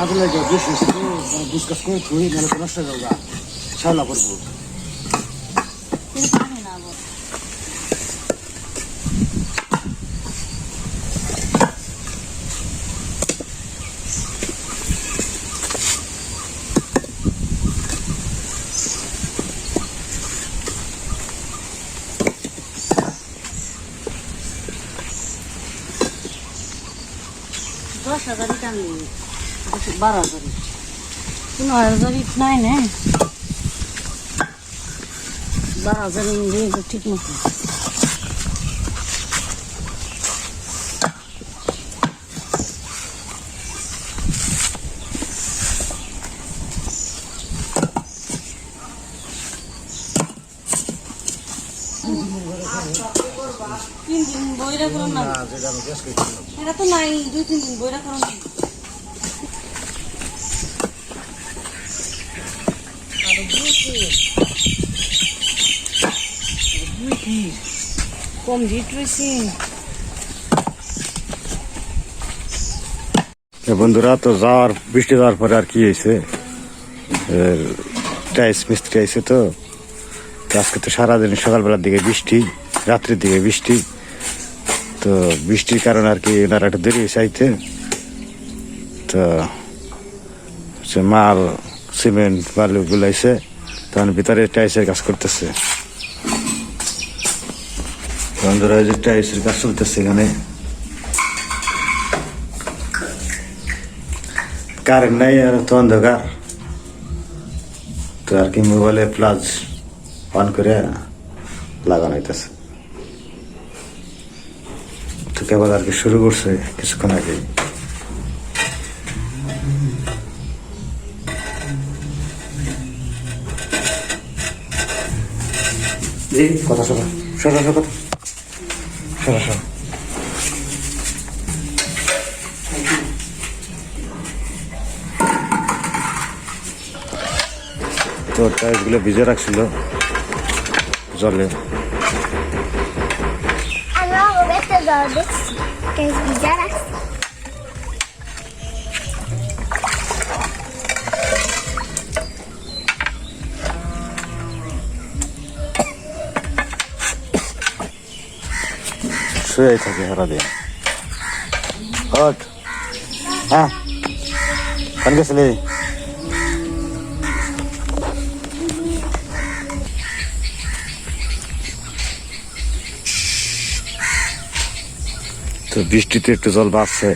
কাজে লাগে বেশ ডিসকাস করে থুই নাহলে তো নষ্ট হয়ে যাবে ছাওলা করব কিন্তু পানি বারো হাজারই পনেরো হাজারই নাই না। বারো হাজার দিয়ে তো ঠিক মতো। তিন দিন বইরা করুন না। এটা তো নাই দুই তিন দিন বইরা করুন না আরও বুঝি বুঝি বন্ধুরা, তো যাওয়ার, বৃষ্টি যাওয়ার পরে আর কি হয়েছে? টাইস মিস্ত্রি আইছে তো। আজকে তো সারাদিন সকালবেলার দিকে বৃষ্টি, রাত্রির দিকে বৃষ্টি। তো বৃষ্টির কারণে আর কি ওনারা একটু দেরি চাইতে তো মাল, সিমেন্ট, বালু গুলাইছে। তখন ভিতরে টাইসের কাজ করতেছে। বন্ধুরা, এই যে টাইসের কাজ চলতেছে এখানে। কারেন্ট নাই আর তো অন্ধকার। তো আর কি মোবাইলে প্লাস অন করে লাগানো হইতেছে। তো কেবল আর কি শুরু করছে কিছুক্ষণ আগে কথা শোনো। শোনো শোনো, কথা। শোনো শোনো। তো টাইসগুলো ভিজে রাখছিল, জলে। আমরা ভিজা রাখছি। শুয়ে থাকে সারাদিন ওঠ হ্যাঁ গেছিলি তো বৃষ্টিতে একটু জল বাড়ছে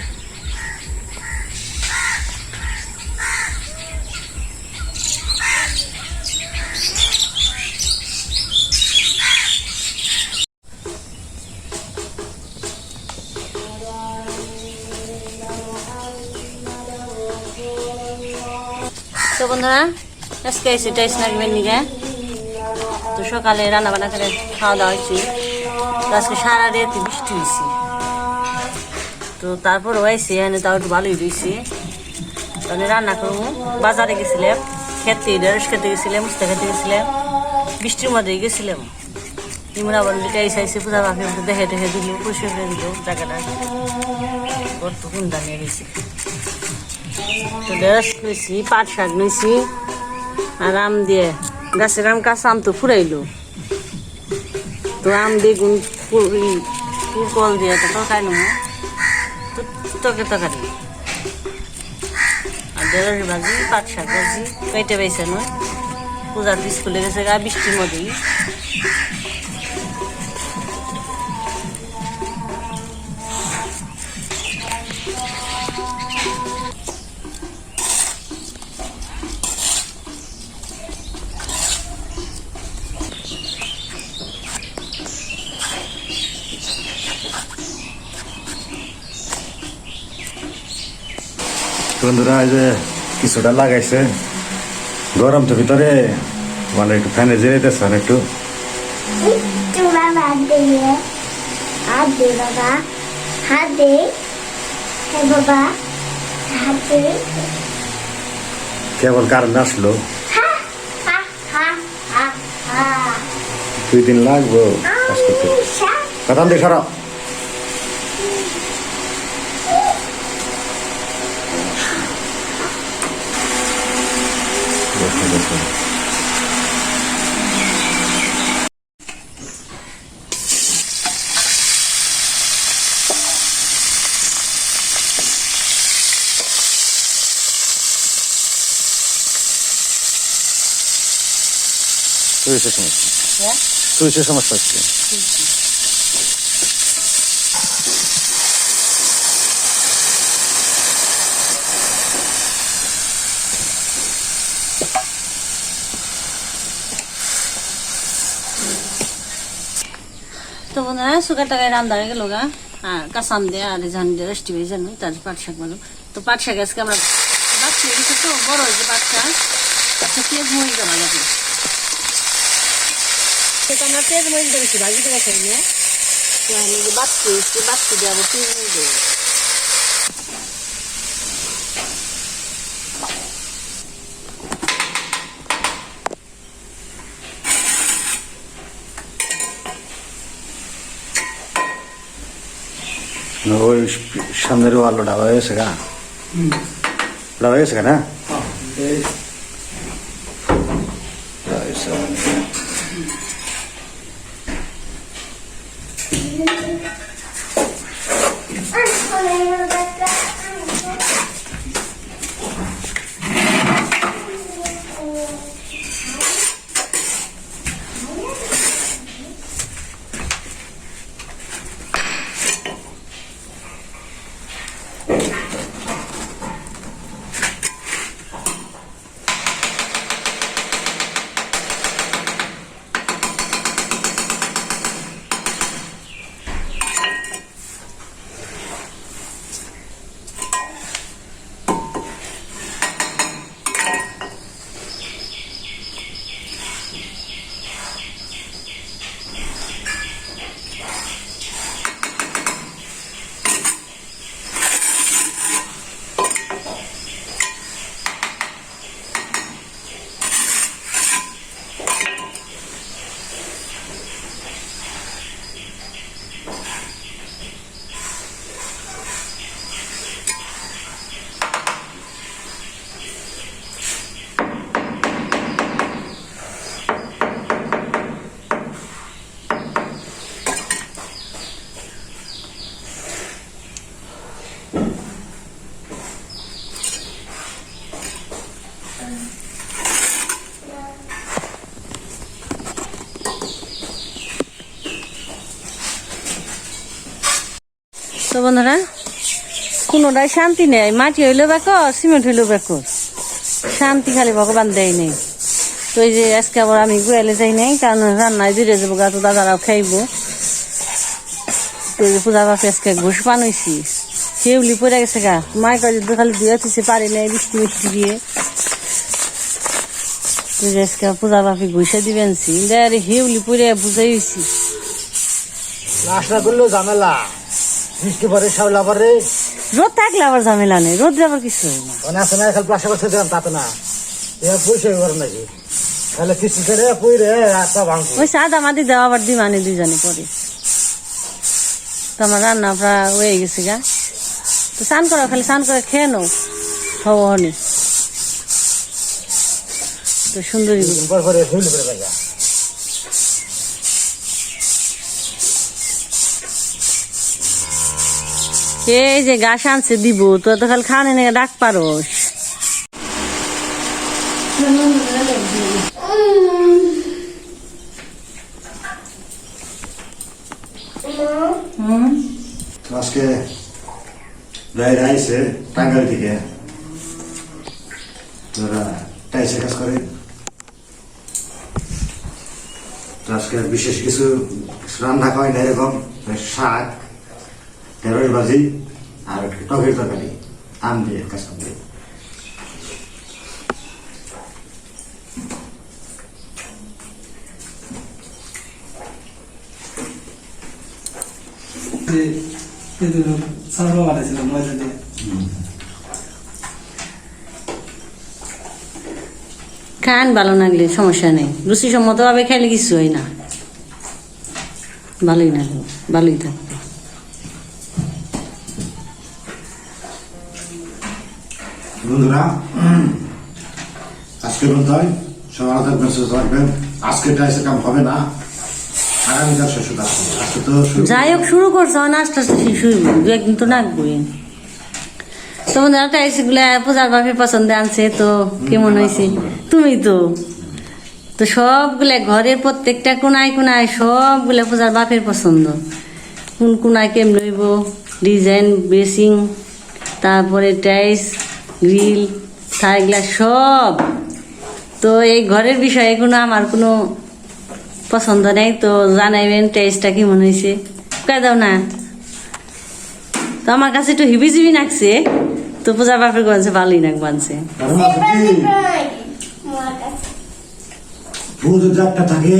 তো বন্ধুরা, আজকে এসে টাইস লাগবেন নিগে তো সকালে রান্না বান্না করে খাওয়া দাওয়া হয়েছি। তো আজকে সারা রাতে বৃষ্টি হয়েছে। তো তারপর হয়েছে এনে তাও একটু ভালোই রয়েছে। তাহলে রান্না করব। বাজারে গেছিলাম, খেতে, ঢেঁড়স খেতে গেছিলাম মুস্তা খেতে গেছিলাম, বৃষ্টির মধ্যে গেছিলাম। ইমরা বন্ধু টাইস আইসে পূজা পাখি দেখে দেখে দিল, পরিষ্কার করে দিল, জায়গাটা কত কুন্দা নিয়ে গেছি। ঢেঁড়স নিয়েছি পাট শাক নিয়েছি আর আম দিয়ে। গাছের আম কাঁচা আম তো ফুরাইলো। তো আম বেগুন পুরি পুরকল দিয়ে তো তরকারি নেব। তো তরকারি। আর ঢেঁড়স ভাজি, পাট শাক ভাজি, পেটে বেছে নয় পূজার স্কুলে গেছে গা বৃষ্টির মধ্যেই। বন্ধুরা এই যে কিছুটা লাগাইছে। গরম তো ভিতরে। মানে একটু ফ্যানে জেরেতেছে একটু। একটু হাত দে বাবা। হাত দে। হ্যাঁ বাবা। হাত দে। কেবল কারেন্ট আসলো। দুই দিন লাগবো। কাজ করতে। কথা দিয়ে 먹었어요. 그릇에 심었어. 예? 그릇에 심었었지. 그렇지. তো বন্ধুরা সুগার টাকায় রান্না হয়ে গেল গা। হ্যাঁ কাসাম দিয়ে আর জান দিয়ে রেস্টি হয়ে জানি তার পাট শাক বলো। তো পাট শাক আজকে আমরা বাচ্চা হয়েছে তো বড় হয়েছে বাচ্চা আচ্ছা পেঁয়াজ মরিচ দেওয়া লাগে সেটা আমরা পেঁয়াজ মরিচ দিয়েছি ভাজি করে খাই না। বাচ্চা বাচ্চা আবার পেঁয়াজ মরিচ ওই সামনের আলোটা হয়ে গেছে গা ওটা হয়ে গেছে তো বন্ধুরা কোনোটাই শান্তি নেই। মাটি হইল বেকর সিমেন্ট হইল বেকর শান্তি খালি ভগবান দেয় নেই। তো এই যে আজকে আবার আমি গোয়ালে যাই নাই, কারণ রান্নায় জুড়ে যাব, গা তো দাদারাও খাইবো। তো পূজা বাপে আজকে ঘুষ বানাইছি। হেউলি পড়ে গেছে গা। মায়ের তো খালি দিয়ে দিচ্ছে পারি নাই, বৃষ্টি মিষ্টি দিয়ে তো আজকে পূজা বাপে ঘুষে দিবেন হেউলি পড়ে বুঝাইছি। নাস্তা করলেও ঝামেলা। বৃষ্টি পরে শ্যাওলা পরে রোদ থাকলে আবার ঝামেলা নেই রোদ আবার কিছু না। অনেক আছে না খালি প্লাস্টার করতে দিলাম তাতে না। এবার পয়সা করে নাকি? তাহলে কিস্তি করে পুই রে রাস্তা ভাঙবো ওই সাদা মাটি দেওয়া আবার দিই মানে দুইজনে পরে। তো আমার রান্না প্রায় হয়ে গেছে গা। তো স্নান করো খালি স্নান করে খেয়ে নাও। হব হনি তো সুন্দরী। পর পরে ঝুলি করে পাইয়া এই যে গাছ আনছে দিব, তো তো খালি খানে নিয়ে ডাক পারোস। আজকে বাইরে আইসে টাঙ্গাইল থেকে। তোরা টাইসে কাজ করে আজকে বিশেষ কিছু রান্না হয় না এরকম, শাক ঢেঁড়স ভাজি আর টকের তরকারি। আম দিয়ে সার্ভ বানাইছিলাম ময়দা দিয়ে। খান ভালো লাগলে সমস্যা নেই। রুচি সম্মত ভাবে খাইলে কিছু হয় না। ভালোই না ভালোই থাকবে বন্ধুরা আজকে বলতে হয় সব আলাদা থাকবেন সুস্থ থাকবেন আজকে টাইসে কাম হবে না আগামীকাল শেষ হতে আজকে তো যাই হোক শুরু করছ না আস্তে আস্তে শেষ হইব দু একদিন তো নাকবই তো বন্ধুরা টাইস পূজার বাপের পছন্দে আনছে তো কেমন হয়েছে? তুমি তো? তো সবগুলা ঘরের প্রত্যেকটা কোনায় কোনায় সবগুলা পূজার বাপের পছন্দ। কোন কোনায় কেমন হইব? ডিজাইন বেসিং তারপরে টাইস গ্রিল থাই গ্লাস সব। তো এই ঘরের বিষয়ে কোনো আমার কোনো পছন্দ নেই তো জানাইবেন টেস্টটা কেমন হয়েছে কয়ে দাও না। তো আমার কাছে একটু হিবিজিবি লাগছে তো পূজা বাপের গঞ্জে ভালোই নাক বানছে কি, থাকে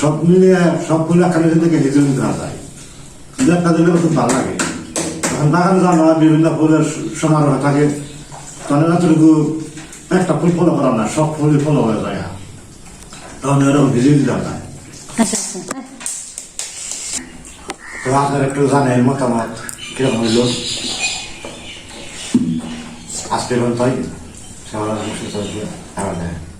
সব মিলিয়ে সব ফুল একখানে দেখে নিজে যায় একটা দিলে খুব ভালো লাগে। তখন বাগানে জানো বিভিন্ন ফুলের সমারোহ থাকে। তখন এতটুকু একটা ফুল ফলো করা না সব ফুলই ফলো হয়ে যায়। তখন এরকম ভিজিয়ে দিতে হয় আচ্ছা আচ্ছা। তো আপনার একটু জানেন মতামত কীরকম হইল? আজকে পর্যন্ত সবার সুস্থ আবার দেখা।